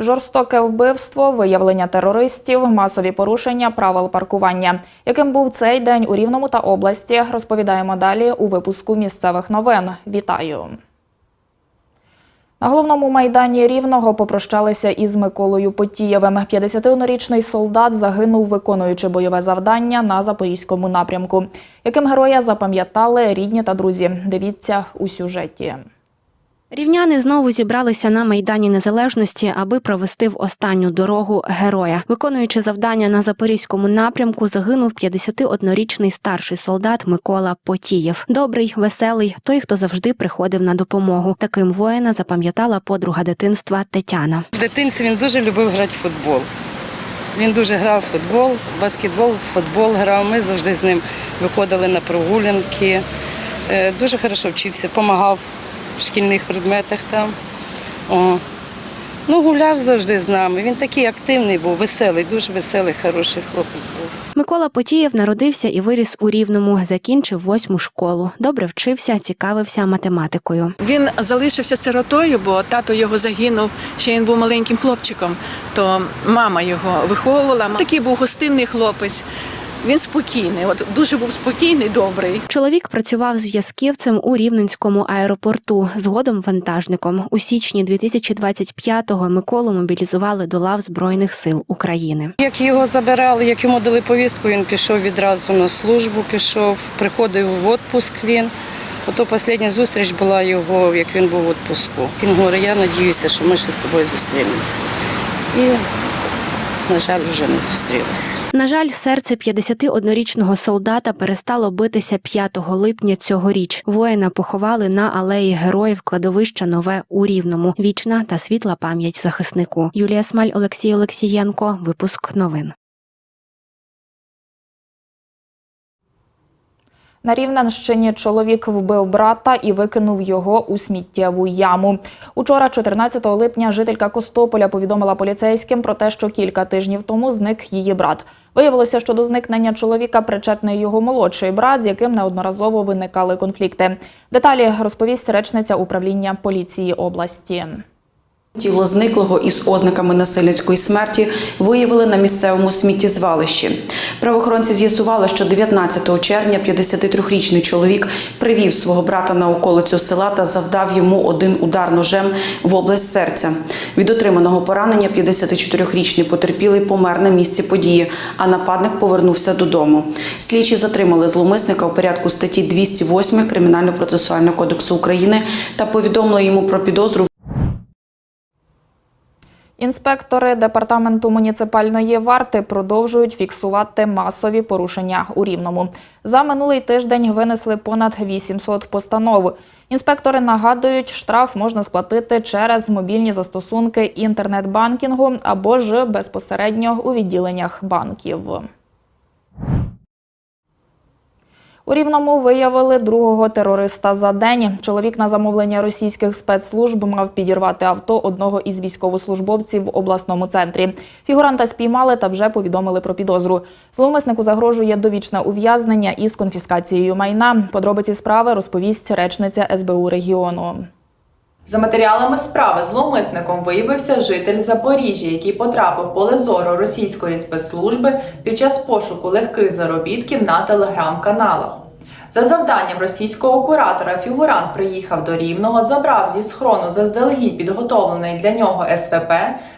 Жорстоке вбивство, виявлення терористів, масові порушення правил паркування. Яким був цей день у Рівному та області, розповідаємо далі у випуску місцевих новин. Вітаю! На головному майдані Рівного попрощалися із Миколою Потієвим. 51-річний солдат загинув, виконуючи бойове завдання на запорізькому напрямку. Яким героя запам'ятали рідні та друзі? Дивіться у сюжеті. Рівняни знову зібралися на майдані незалежності, аби провести в останню дорогу героя. Виконуючи завдання на запорізькому напрямку, загинув 51-річний старший солдат Микола Потієв. Добрий, веселий, той, хто завжди приходив на допомогу. Таким воїна запам'ятала подруга дитинства Тетяна. В дитинстві він дуже любив грати в футбол. Він дуже грав в футбол, баскетбол, футбол грав. Ми завжди з ним виходили на прогулянки. Е, Дуже хорошо вчився, допомагав в шкільних предметах там. О. Ну, гуляв завжди з нами. Він такий активний був, веселий, дуже веселий, хороший хлопець був. Микола Потієв народився і виріс у Рівному, закінчив восьму школу. Добре вчився, цікавився математикою. Він залишився сиротою, бо тато його загинув, ще він був маленьким хлопчиком, то мама його виховувала. Такий був гостинний хлопець. Він спокійний, от дуже був спокійний, добрий. Чоловік працював зв'язківцем у Рівненському аеропорту, згодом вантажником. У січні 2025-го Миколу мобілізували до лав Збройних сил України. Як його забирали, як йому дали повістку, він пішов відразу на службу, пішов, приходив в відпуск він. Ото остання зустріч була його, як він був в відпуску. Він говорить, я сподіваюся, що ми ще з тобою зустрінемося. І, на жаль, вже не зустрілися. На жаль, серце 51-річного солдата перестало битися 5 липня цьогоріч. Воїна поховали на алеї героїв кладовища Нове у Рівному. Вічна та світла пам'ять захиснику. Юлія Смаль, Олексій Олексієнко. Випуск новин. На Рівненщині чоловік вбив брата і викинув його у сміттєву яму. Учора, 14 липня, жителька Костополя повідомила поліцейським про те, що кілька тижнів тому зник її брат. Виявилося, що до зникнення чоловіка причетний його молодший брат, з яким неодноразово виникали конфлікти. Деталі розповість речниця управління поліції області. Тіло зниклого із ознаками насильницької смерті виявили на місцевому сміттєзвалищі. Правоохоронці з'ясували, що 19 червня 53-річний чоловік привів свого брата на околицю села та завдав йому один удар ножем в область серця. Від отриманого поранення 54-річний потерпілий помер на місці події, а нападник повернувся додому. Слідчі затримали зловмисника у порядку статті 208 Кримінально-процесуального кодексу України та повідомили йому про підозру Інспектори департаменту муніципальної варти продовжують фіксувати масові порушення у Рівному. За минулий тиждень винесли понад 800 постанов. Інспектори нагадують, штраф можна сплатити через мобільні застосунки інтернет-банкінгу або ж безпосередньо у відділеннях банків. У Рівному виявили другого терориста за день. Чоловік на замовлення російських спецслужб мав підірвати авто одного із військовослужбовців в обласному центрі. Фігуранта спіймали та вже повідомили про підозру. Зловмиснику загрожує довічне ув'язнення із конфіскацією майна. Подробиці справи розповість речниця СБУ регіону. За матеріалами справи зловмисником виявився житель Запоріжжя, який потрапив в поле зору російської спецслужби під час пошуку легких заробітків на телеграм-каналах. За завданням російського куратора фігурант приїхав до Рівного, забрав зі схрону заздалегідь підготовлений для нього СВП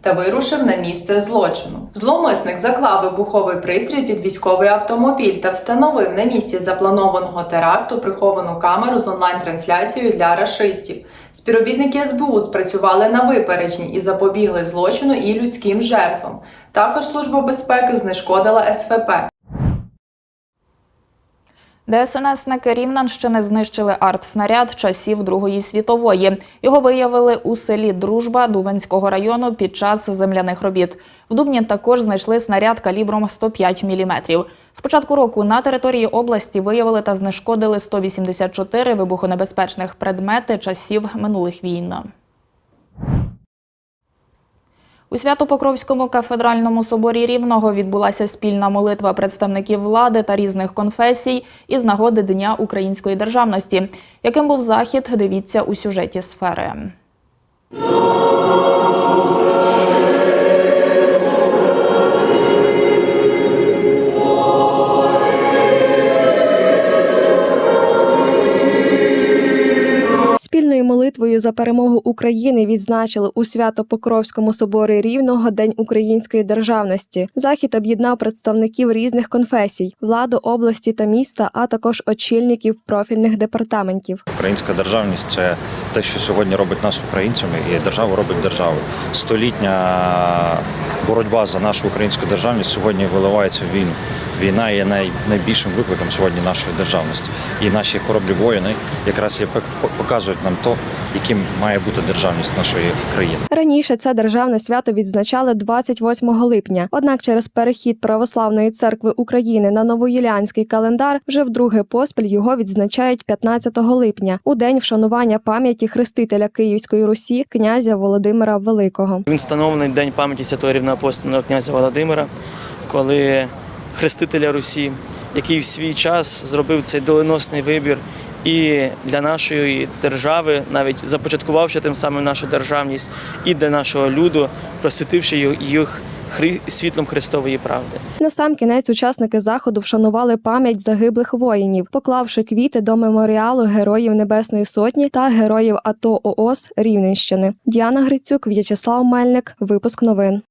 та вирушив на місце злочину. Зловмисник заклав вибуховий пристрій під військовий автомобіль та встановив на місці запланованого теракту приховану камеру з онлайн-трансляцією для рашистів. Співробітники СБУ спрацювали на випередженні і запобігли злочину і людським жертвам. Також служба безпеки знешкодила СВП. ДСНСники Рівненщини знищили артснаряд часів Другої світової. Його виявили у селі Дружба Дубенського району під час земляних робіт. В Дубні також знайшли снаряд калібром 105 мм. З початку року на території області виявили та знешкодили 184 вибухонебезпечних предмети часів минулих війн. У Свято-Покровському кафедральному соборі Рівного відбулася спільна молитва представників влади та різних конфесій із нагоди Дня української державності. Яким був захід, дивіться у сюжеті сфери. Спільною молитвою за перемогу України відзначили у Свято-Покровському соборі Рівного День української державності. Захід об'єднав представників різних конфесій, владу області та міста, а також очільників профільних департаментів. Українська державність це те, що сьогодні робить нас українцями, і державу робить державу. Столітня боротьба за нашу українську державність сьогодні виливається в війну. Війна є найбільшим викликом сьогодні нашої державності. І наші хоробрі воїни якраз і показують нам то, яким має бути державність нашої країни. Раніше це державне свято відзначали 28 липня. Однак через перехід Православної церкви України на новоюліанський календар вже вдруге поспіль його відзначають 15 липня у день вшанування пам'яті хрестителя Київської Русі князя Володимира Великого. Він встановлений День пам'яті святого рівноапостольного князя Володимира, коли хрестителя Русі, який в свій час зробив цей доленосний вибір і для нашої держави, навіть започаткувавши тим самим нашу державність, і для нашого люду, просвітивши їх- світлом Христової правди. Насамкінець учасники заходу вшанували пам'ять загиблих воїнів, поклавши квіти до меморіалу Героїв Небесної Сотні та героїв АТО ООС Рівненщини. Діана Грицюк, В'ячеслав Мельник. Випуск новин.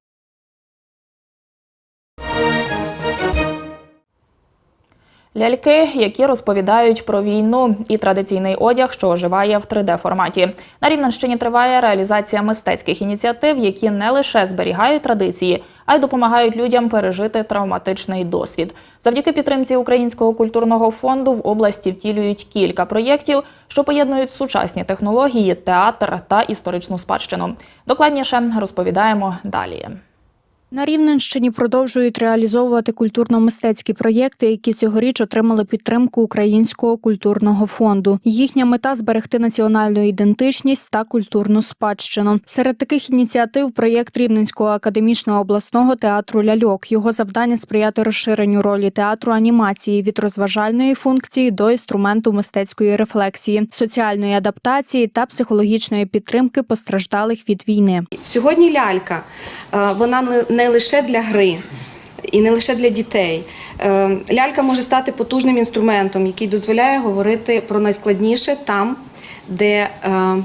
Ляльки, які розповідають про війну, і традиційний одяг, що оживає в 3D-форматі. На Рівненщині триває реалізація мистецьких ініціатив, які не лише зберігають традиції, а й допомагають людям пережити травматичний досвід. Завдяки підтримці Українського культурного фонду в області втілюють кілька проєктів, що поєднують сучасні технології, театр та історичну спадщину. Докладніше розповідаємо далі. На Рівненщині продовжують реалізовувати культурно-мистецькі проєкти, які цьогоріч отримали підтримку Українського культурного фонду. Їхня мета зберегти національну ідентичність та культурну спадщину. Серед таких ініціатив проєкт Рівненського академічного обласного театру Ляльок. Його завдання сприяти розширенню ролі театру анімації від розважальної функції до інструменту мистецької рефлексії, соціальної адаптації та психологічної підтримки постраждалих від війни. Сьогодні лялька вона не- не лише для гри і не лише для дітей. Е, Лялька може стати потужним інструментом, який дозволяє говорити про найскладніше там, де е,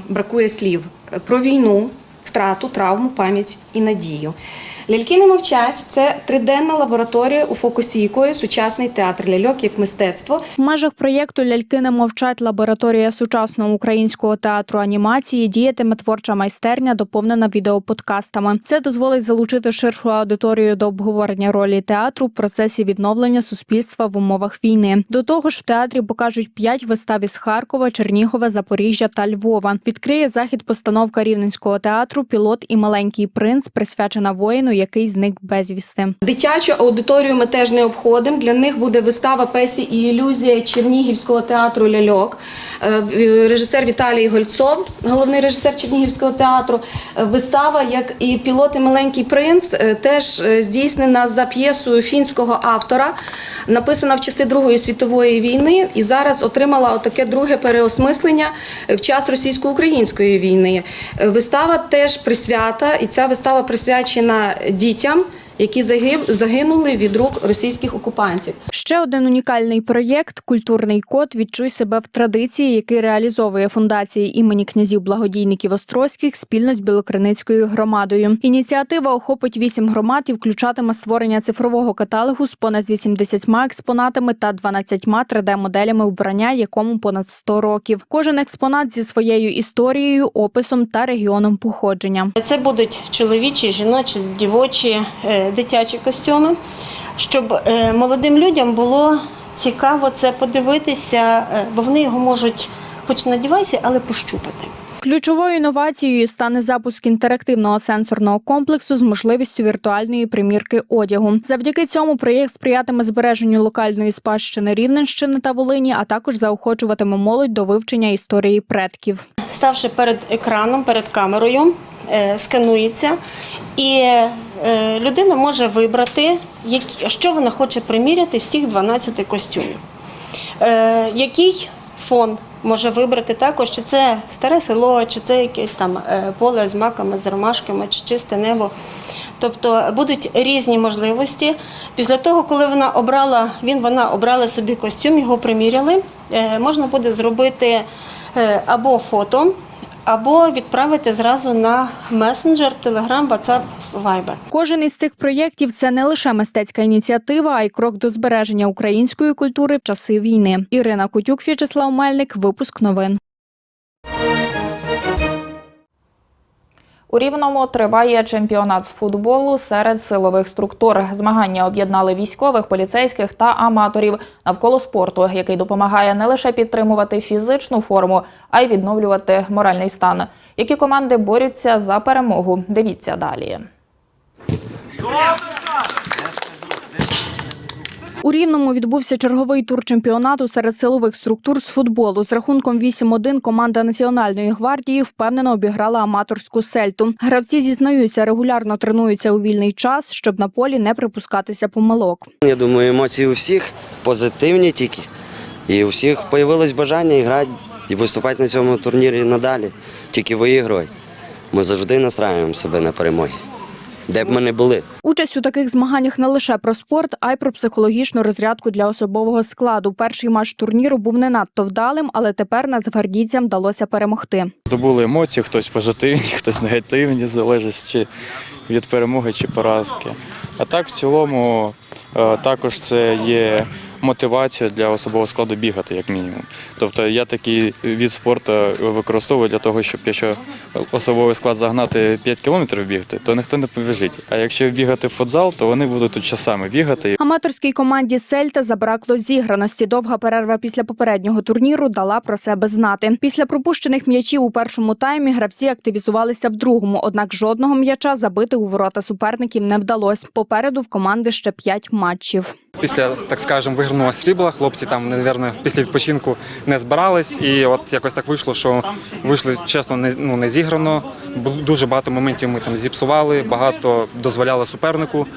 бракує слів: про війну, втрату, травму, пам'ять і надію. Ляльки не мовчать це триденна лабораторія, у фокусі якої сучасний театр ляльок як мистецтво. В межах проєкту Ляльки не мовчать лабораторія сучасного українського театру анімації діятиме творча майстерня, доповнена відеоподкастами. Це дозволить залучити ширшу аудиторію до обговорення ролі театру в процесі відновлення суспільства в умовах війни. До того ж, в театрі покажуть п'ять вистав із Харкова, Чернігова, Запоріжжя та Львова. Відкриє захід постановка рівненського театру Пілот і маленький принц, присвячена воїну, який зник безвісти. Дитячу аудиторію ми теж не обходимо. Для них буде вистава Песі і ілюзія Чернігівського театру Ляльок. Е, Режисер Віталій Гольцов, головний режисер Чернігівського театру. Е, Вистава, як і пілот і маленький принц, е, теж е, здійснена за п'єсою фінського автора, написана в часи Другої світової війни, і зараз отримала таке друге переосмислення в час російсько-української війни. Е, Вистава теж присвята, і ця вистава присвячена дітям, які загинули від рук російських окупантів. Ще один унікальний проєкт Культурний код Відчуй себе в традиції, який реалізовує фундації імені князів благодійників Острозьких спільно з Білокриницькою громадою. Ініціатива охопить вісім громад і включатиме створення цифрового каталогу з понад 80 експонатами та 12 3D-моделями вбрання, якому понад 100 років. Кожен експонат зі своєю історією, описом та регіоном походження. Це будуть чоловічі, жіночі, дівочі, е, дитячі костюми, щоб е, молодим людям було цікаво це подивитися, е, бо вони його можуть, хоч на дівайсі, але пощупати. Ключовою інновацією стане запуск інтерактивного сенсорного комплексу з можливістю віртуальної примірки одягу. Завдяки цьому проєкт сприятиме збереженню локальної спадщини Рівненщини та Волині, а також заохочуватиме молодь до вивчення історії предків. Ставши перед екраном, перед камерою, е, сканується, і е, людина може вибрати, що вона хоче приміряти з тих 12 костюмів. Е, Який фон може вибрати також, чи це старе село, чи це якесь там е, поле з маками, з ромашками, чи чисте небо. Тобто будуть різні можливості. Після того, коли вона обрала, він вона обрала собі костюм, його приміряли, е, можна буде зробити е, або фото, або відправити зразу на месенджер, Telegram, WhatsApp, Viber. Кожен із цих проєктів це не лише мистецька ініціатива, а й крок до збереження української культури в часи війни. Ірина Кутюк, В'ячеслав Мельник. Випуск новин. У Рівному триває чемпіонат з футболу серед силових структур. Змагання об'єднали військових, поліцейських та аматорів навколо спорту, який допомагає не лише підтримувати фізичну форму, а й відновлювати моральний стан. Які команди борються за перемогу? Дивіться далі. У Рівному відбувся черговий тур чемпіонату серед силових структур з футболу. З рахунком 8-1 команда Національної гвардії впевнено обіграла аматорську сельту. Гравці зізнаються, регулярно тренуються у вільний час, щоб на полі не припускатися помилок. Я думаю, емоції у всіх позитивні тільки. І у всіх з'явилось бажання грати і виступати на цьому турнірі надалі, тільки виігрувати. Ми завжди настраюємо себе на перемоги, де б ми не були. Участь у таких змаганнях не лише про спорт, а й про психологічну розрядку для особового складу. Перший матч турніру був не надто вдалим, але тепер нацгвардійцям вдалося перемогти. Добули емоції, хтось позитивні, хтось негативні, залежить чи від перемоги чи поразки. А так, в цілому, е, також це є мотивація для особового складу бігати, як мінімум. Тобто я такий від спорту використовую для того, щоб якщо особовий склад загнати 5 кілометрів бігти, то ніхто не побіжить. А якщо бігати в футзал, то вони будуть тут часами бігати. Аматорській команді Сельта забракло зіграності. Довга перерва після попереднього турніру дала про себе знати. Після пропущених м'ячів у першому таймі гравці активізувалися в другому, однак жодного м'яча забити у ворота суперників не вдалося. Попереду в команди ще п'ять матчів. Після, так скажемо, виграного срібла хлопці там, напевно, після відпочинку не збирались. І от якось так вийшло, що вийшли чесно, не, ну, не зіграно. Дуже багато моментів ми там зіпсували, багато дозволяли супернику.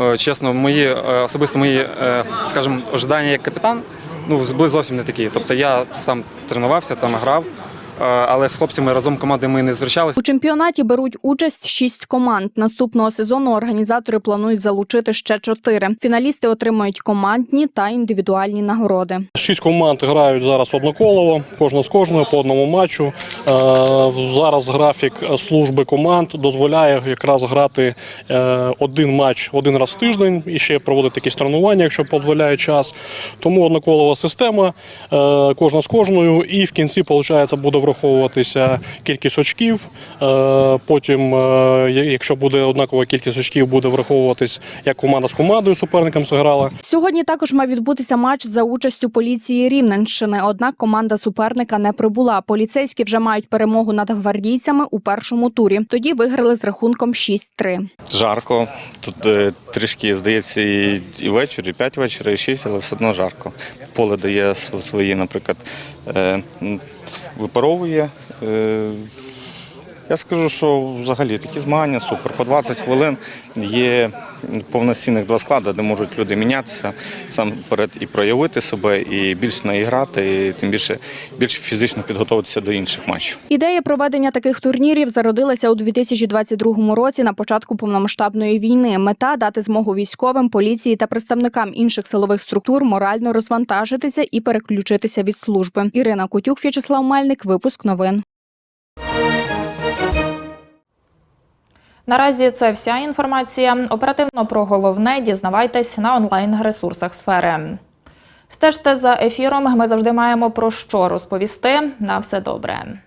Е, Чесно, мої е, особисто мої, е, скажімо, ожидання як капітан ну, були зовсім не такі. Тобто я сам тренувався, там грав, але з хлопцями разом команди ми не зустрічалися. У чемпіонаті беруть участь шість команд. Наступного сезону організатори планують залучити ще чотири. Фіналісти отримають командні та індивідуальні нагороди. Шість команд грають зараз одноколово, кожна з кожною по одному матчу. Е, Зараз графік служби команд дозволяє якраз грати е, один матч один раз в тиждень і ще проводити якісь тренування, якщо дозволяє час. Тому одноколова система, е, кожна з кожною, і в кінці виходить, буде враховуватися кількість очків. Е, Потім, е, якщо буде однакова кількість очків, буде враховуватись, як команда з командою суперником зіграла. Сьогодні також має відбутися матч за участю поліції Рівненщини. Однак команда суперника не прибула. Поліцейські вже мають перемогу над гвардійцями у першому турі. Тоді виграли з рахунком 6-3. Жарко. Тут е, трішки, здається, і, вечір, і 5 вечора, і 6, але все одно жарко. Поле дає свої, наприклад, випаровує. Я скажу, що взагалі такі змагання супер. По 20 хвилин є повноцінних два склади, де можуть люди мінятися сам перед і проявити себе, і більш наіграти, і тим більше більш фізично підготуватися до інших матчів. Ідея проведення таких турнірів зародилася у 2022 році на початку повномасштабної війни. Мета дати змогу військовим, поліції та представникам інших силових структур морально розвантажитися і переключитися від служби. Ірина Кутюк, В'ячеслав Мельник. Випуск новин. Наразі це вся інформація. Оперативно про головне дізнавайтесь на онлайн-ресурсах сфери. Стежте за ефіром. Ми завжди маємо про що розповісти. На все добре.